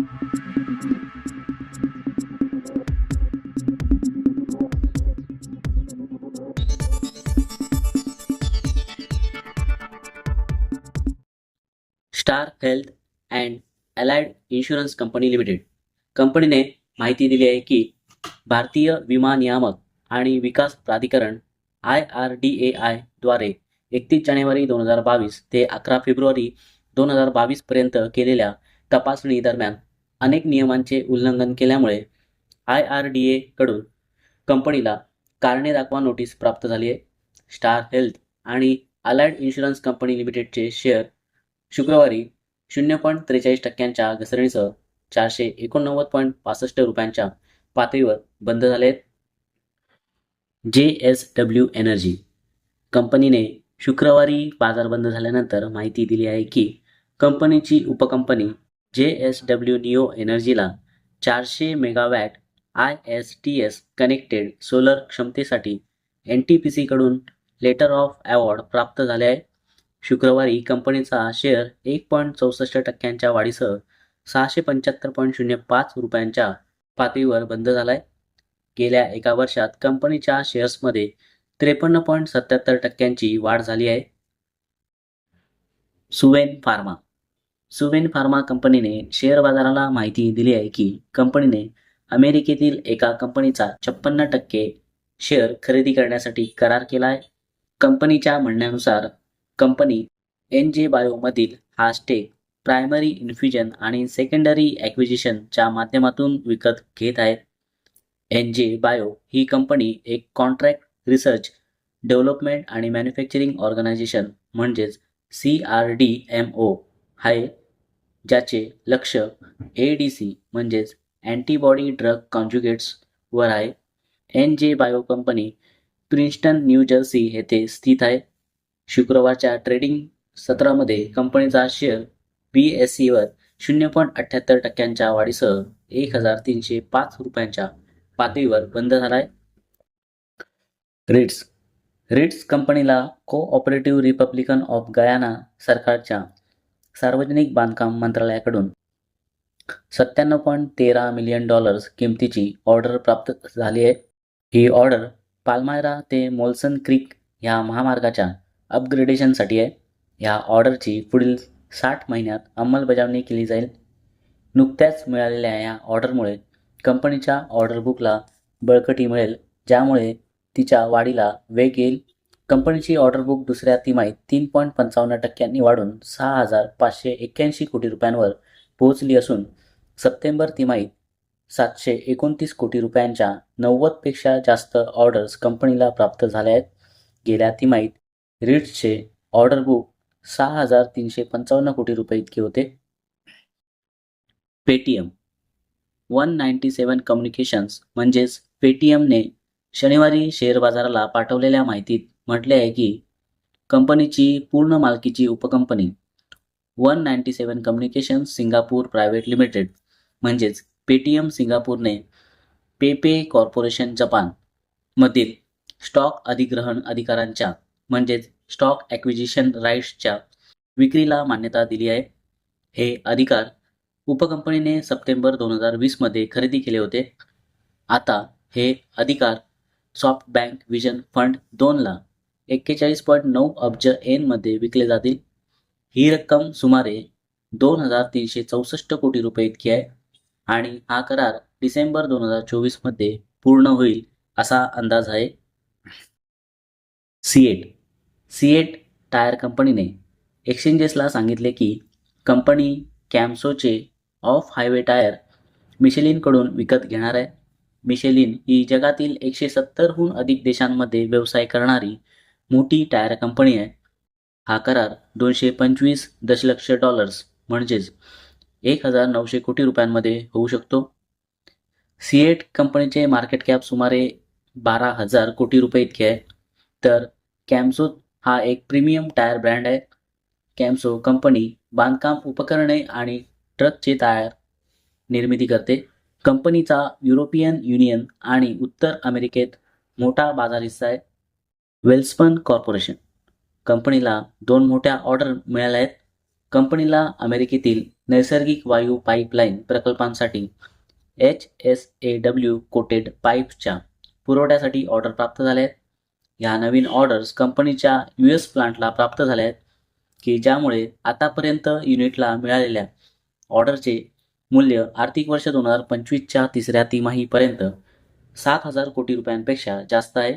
Star health and allied insurance company limited. कंपनीने माहिती दिली आहे की भारतीय विमा नियामक आणि विकास प्राधिकरण आय आर डी ए आयद्वारे एकतीस जानेवारी दोन हजार बावीस ते अकरा फेब्रुवारी दोन हजार बावीसपर्यंत केलेल्या तपासणी दरम्यान अनेक नियमांचे उल्लंघन केल्यामुळे आय आर डी एकडून कंपनीला कारणे दाखवा नोटीस प्राप्त झाली आहे. स्टार हेल्थ आणि अलाइड इन्शुरन्स कंपनी लिमिटेडचे शेअर शुक्रवारी शून्य पॉईंट त्रेचाळीस टक्क्यांच्या घसरणीसह चारशे एकोणनव्वद पॉईंट पासष्ट रुपयांच्या पातळीवर बंद झाले आहेत. जे एस डब्ल्यू एनर्जी कंपनीने शुक्रवारी बाजार बंद झाल्यानंतर माहिती दिली आहे की कंपनीची उपकंपनी जे एस डब्ल्यू निओ एनर्जीला चारशे megawatt I S T S connected solar क्षमतेसाठी एन टी पी सीकडून लेटर ऑफ अवॉर्ड प्राप्त झाले आहे. शुक्रवारी कंपनीचा शेअर एक पॉईंट चौसष्ट टक्क्यांच्या वाढीसह सहाशे पंच्याहत्तर पॉईंट शून्य पाच रुपयांच्या पातळीवर बंद झाला आहे गेल्या एका वर्षात कंपनीच्या शेअर्समध्ये त्रेपन्न पॉईंट सत्याहत्तर टक्क्यांची वाढ झाली आहे. सुवेन फार्मा सुवेन फार्मा कंपनीने शेअर बाजाराला माहिती दिली आहे की कंपनीने अमेरिकेतील एका कंपनीचा छप्पन्न टक्के शेअर खरेदी करण्यासाठी करार केला आहे कंपनीच्या म्हणण्यानुसार कंपनी एन जे बायोमधील हा स्टेक प्रायमरी इन्फ्युजन आणि सेकंडरी ॲक्विजिशनच्या माध्यमातून विकत घेत आहेत. एन जे बायो ही कंपनी एक कॉन्ट्रॅक्ट रिसर्च डेव्हलपमेंट आणि मॅन्युफॅक्चरिंग ऑर्गनायझेशन म्हणजेच C R D M O आहे. ज्याचे लक्ष ए डी सी म्हणजेच अँटीबॉडी ड्रग कॉन्ज्युगेट्सवर आहे. N J bio company Princeton New Jersey येथे स्थित आहे. शुक्रवारच्या ट्रेडिंग सत्रामध्ये कंपनीचा शेअर बी एस सीवर शून्य पॉईंट अठ्ठ्याहत्तर टक्क्यांच्या वाढीसह एक हजार तीनशे पाच रुपयांच्या पातळीवर बंद झाला आहे. रिट्स रिट्स कंपनीला कोऑपरेटिव्ह रिपब्लिकन ऑफ गयाना सरकारच्या सार्वजनिक बांधकाम मंत्रालयाकडून सत्त्याण्णव पॉईंट तेरा मिलियन डॉलर्स किमतीची ऑर्डर प्राप्त झाली आहे. ही ऑर्डर पाल्मायरा ते मोल्सन क्रीक ह्या महामार्गाच्या अपग्रेडेशनसाठी आहे. ह्या ऑर्डरची पुढील साठ महिन्यात अंमलबजावणी केली जाईल. नुकत्याच मिळालेल्या या ऑर्डरमुळे कंपनीच्या ऑर्डर बुकला बळकटी मिळेल ज्यामुळे तिच्या वाढीला वेग येईल. कंपनीची ऑर्डर बुक दुसऱ्या तिमाहीत तीन पॉईंट पंचावन्न टक्क्यांनी वाढून सहा हजार पाचशे एक्क्याऐंशी कोटी रुपयांवर पोहोचली असून सप्टेंबर तिमाहीत सातशे एकोणतीस कोटी रुपयांच्या नव्वदपेक्षा जास्त ऑर्डर्स कंपनीला प्राप्त झाल्या आहेत. गेल्या तिमाहीत रीड्सचे ऑर्डर बुक सहा हजार तीनशे पंचावन्न कोटी रुपये इतके होते. Paytm one ninety seven communications म्हणजेच पेटीएमने शनिवारी शेअर बाजाराला पाठवलेल्या माहितीत म्हटले आहे की कंपनीची पूर्ण मालकीची उपकंपनी one ninety seven communication Singapore private limited म्हणजेच पेटीएम सिंगापूरने पेपे कॉर्पोरेशन जपान मधील स्टॉक अधिग्रहण अधिकारांच्या म्हणजेच स्टॉक ॲक्विजिशन राईट्सच्या विक्रीला मान्यता दिली आहे. हे अधिकार उपकंपनीने सप्टेंबर दोन हजार वीसमध्ये खरेदी केले होते. आता हे अधिकार सॉफ्ट बँक विजन फंड दोनला एक्केचाळीस पॉईंट नऊ अब्ज एनमध्ये विकले जातील. ही रक्कम सुमारे दोन हजार तीनशे चौसष्ट कोटी रुपये इतकी आहे आणि हा करार डिसेंबर दोन हजार चोवीसमध्ये पूर्ण होईल असा अंदाज आहे. सीएट सीएट टायर कंपनीने एक्सचेंजेसला सांगितले की कंपनी कॅम्सोचे ऑफ हायवे टायर मिशेलिनकडून विकत घेणार आहे. मिशेलिन ही जगातील एकशे सत्तरहून अधिक देशांमध्ये व्यवसाय करणारी मोठी टायर कंपनी आहे. हा करार दोनशे पंचवीस दशलक्ष डॉलर्स म्हणजेच एक हजार नऊशे कोटी रुपयांमध्ये होऊ शकतो. सीएट कंपनीचे मार्केट कॅप सुमारे बारा हजार कोटी रुपये इतके आहे. तर कॅम्सो हा एक प्रीमियम टायर ब्रँड आहे. कॅम्सो कंपनी बांधकाम उपकरणे आणि ट्रकचे टायर निर्मिती करते. कंपनीचा युरोपियन युनियन आणि उत्तर अमेरिकेत मोठा बाजार हिस्सा आहे. वेल्सपन कॉर्पोरेशन. कंपनीला दोन मोठ्या ऑर्डर मिळाल्या आहेत कंपनीला अमेरिकेतील नैसर्गिक वायू पाईपलाईन प्रकल्पांसाठी H S A W coated पाईप्सच्या पुरवठ्यासाठी ऑर्डर प्राप्त झाल्या आहेत ह्या नवीन ऑर्डर्स कंपनीच्या यू एस प्लांटला प्राप्त झाल्या आहेत की ज्यामुळे आतापर्यंत युनिटला मिळालेल्या ऑर्डरचे मूल्य आर्थिक वर्ष दोन हजार पंचवीसच्या तिसऱ्या तिमाहीपर्यंत सात हजार कोटी रुपयांपेक्षा जास्त आहे.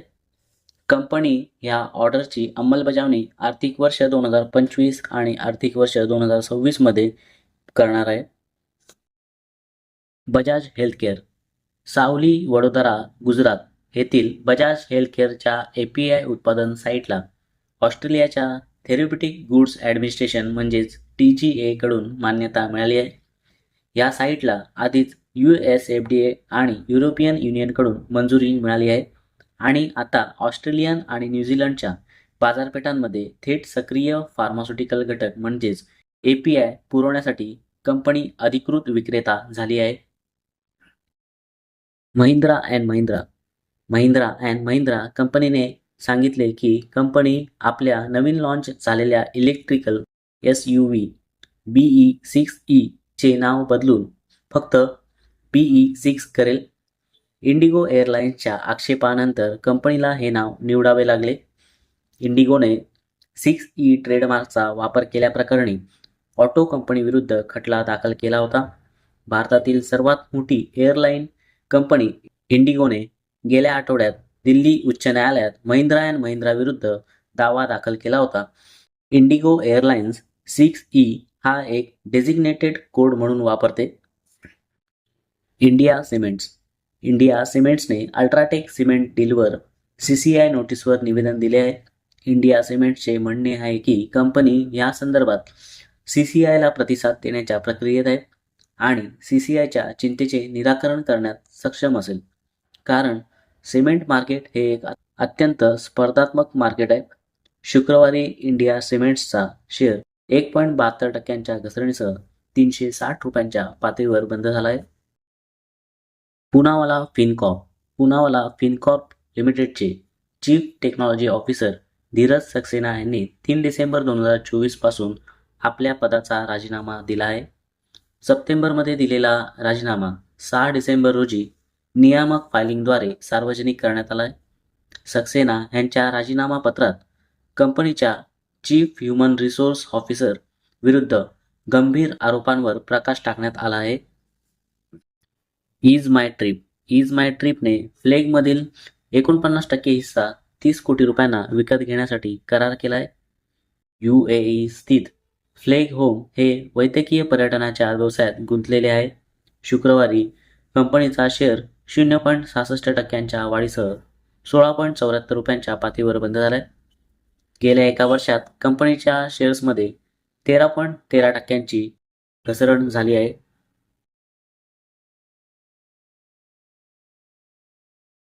कंपनी ह्या ऑर्डरची अंमलबजावणी आर्थिक वर्ष दोन हजार पंचवीस आणि आर्थिक वर्ष दोन हजार सव्वीसमध्ये करणार आहे. बजाज हेल्थकेअर सावली वडोदरा गुजरात येथील बजाज हेल्थकेअरच्या ए पी आय उत्पादन साईटला ऑस्ट्रेलियाच्या थेरप्युटिक गुड्स ॲडमिनिस्ट्रेशन म्हणजेच टी जी एकडून मान्यता मिळाली आहे. या साईटला आधीच U S F D A आणि युरोपियन युनियनकडून मंजुरी मिळाली आहे. आणि आता ऑस्ट्रेलियन आणि न्यूझीलंडच्या बाजारपेठांमध्ये थेट सक्रिय फार्मास्युटिकल घटक म्हणजेच ए पी आय पुरवण्यासाठी कंपनी अधिकृत विक्रेता झाली आहे. महिंद्रा अँड महिंद्रा. महिंद्रा अँड महिंद्रा कंपनीने सांगितले की कंपनी आपल्या नवीन लॉन्च झालेल्या electrical S U V BE six E चे नाव बदलून फक्त बीई सिक्स करेल. इंडिगो एअरलाइन्सच्या आक्षेपानंतर कंपनीला हे नाव निवडावे लागले. इंडिगोने सिक्स ई ट्रेडमार्कचा वापर केल्याप्रकरणी ऑटो कंपनीविरुद्ध खटला दाखल केला होता. भारतातील सर्वात मोठी एअरलाईन कंपनी इंडिगोने गेल्या आठवड्यात दिल्ली उच्च न्यायालयात महिंद्रा अँड महिंद्रा विरुद्ध दावा दाखल केला होता. इंडिगो एअरलाइन्स सिक्स ई हा एक डेझिग्नेटेड कोड म्हणून वापरते. इंडिया सिमेंट्स इंडिया सिमेंट्सने अल्ट्राटेक सिमेंट डीलवर सी सी आय नोटीसवर निवेदन दिले आहे. इंडिया सिमेंट्सचे म्हणणे आहे की कंपनी या संदर्भात सी सी आयला प्रतिसाद देण्याच्या प्रक्रियेत आहे आणि सी सी आयच्या चिंतेचे निराकरण करण्यात सक्षम असेल. कारण सिमेंट मार्केट हे एक अत्यंत स्पर्धात्मक मार्केट आहे. शुक्रवारी इंडिया सिमेंट्सचा शेअर एक पॉईंट बहात्तर टक्क्यांच्या घसरणीसह तीनशे साठ रुपयांच्या पातळीवर बंद झाला आहे. पुनावाला फिनकॉर्प. पुनावाला फिनकॉर्प लिमिटेडचे chief technology officer Dhiraj Saxena यांनी तीन डिसेंबर दोन हजार चोवीसपासून आपल्या पदाचा राजीनामा दिला आहे. सप्टेंबरमध्ये दिलेला राजीनामा सहा डिसेंबर रोजी नियामक फायलिंगद्वारे सार्वजनिक करण्यात आला आहे. सक्सेना यांच्या राजीनामा पत्रात कंपनीच्या चीफ ह्युमन रिसोर्स ऑफिसर विरुद्ध गंभीर आरोपांवर प्रकाश टाकण्यात आला आहे. Ease My Trip Ease My ट्रिपने फ्लेगमधील एकोणपन्नास टक्के हिस्सा तीस कोटी रुपयांना विकत घेण्यासाठी करार केला आहे यू ए ई स्थित फ्लेग होम हे वैद्यकीय पर्यटनाच्या व्यवसायात गुंतलेले आहे. शुक्रवारी कंपनीचा शेअर शून्य पॉईंट सहासष्ट टक्क्यांच्या वाढीसह सोळा पॉईंट चौऱ्याहत्तर रुपयांच्या पातळीवर बंद झाला आहे गेल्या एका वर्षात कंपनीच्या शेअर्समध्ये तेरा पॉईंट तेरा टक्क्यांची घसरण झाली आहे.